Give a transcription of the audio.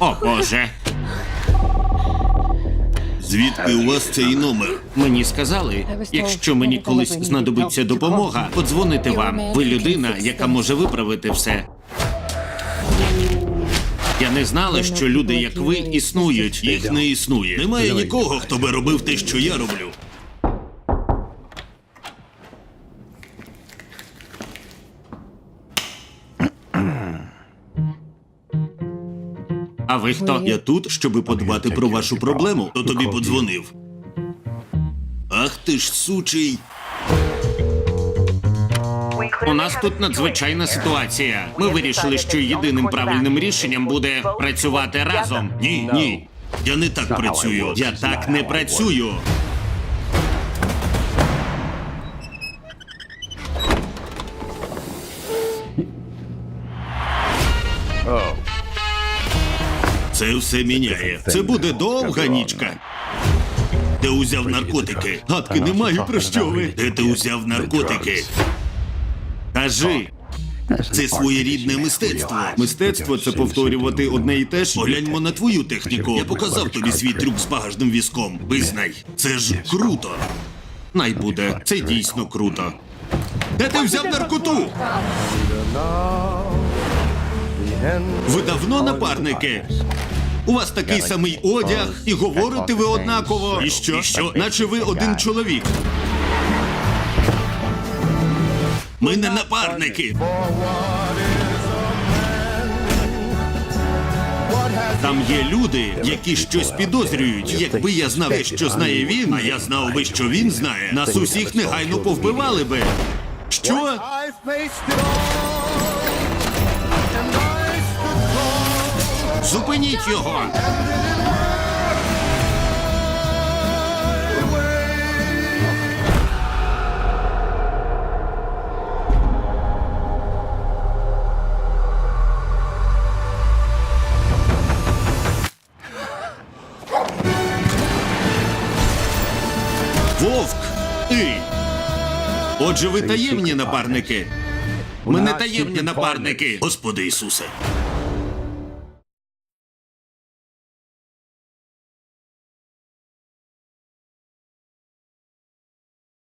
О Боже, Звідки у вас цей номер? мені сказали, якщо мені колись знадобиться допомога, подзвонити вам. Ви людина, яка може виправити все. Я не знала, що люди, як ви, існують. Їх не існує. Немає нікого, хто би робив те, що я роблю. А ви хто? Я тут, щоби подбати про вашу проблему. Хто тобі подзвонив? Ах ти ж сучий. У нас тут надзвичайна ситуація. Ми вирішили, що єдиним правильним рішенням буде працювати разом. Ні, ні. Я не так працюю. Я так не працюю. Це все міняє. Це буде довга нічка. Де узяв наркотики? Гадки не маю про що ви. Де ти узяв наркотики? Кажи, Це своєрідне мистецтво. мистецтво це повторювати одне і те ж. Погляньмо на твою техніку. Я показав тобі свій трюк з багажним візком. Визнай, це ж круто. Най буде. Це дійсно круто. Де ти взяв наркоту? Ви давно напарники? У вас такий самий одяг, і говорите ви однаково. І що? І що? Наче ви один чоловік. Ми не напарники. Там є люди, які щось підозрюють. Якби я знав, що знає він, а я знав би, що він знає, нас усіх негайно повбивали би. Що? Зупиніть його! Вовк! Ти! Отже, ви таємні напарники. Ми не таємні напарники. Господи Ісусе.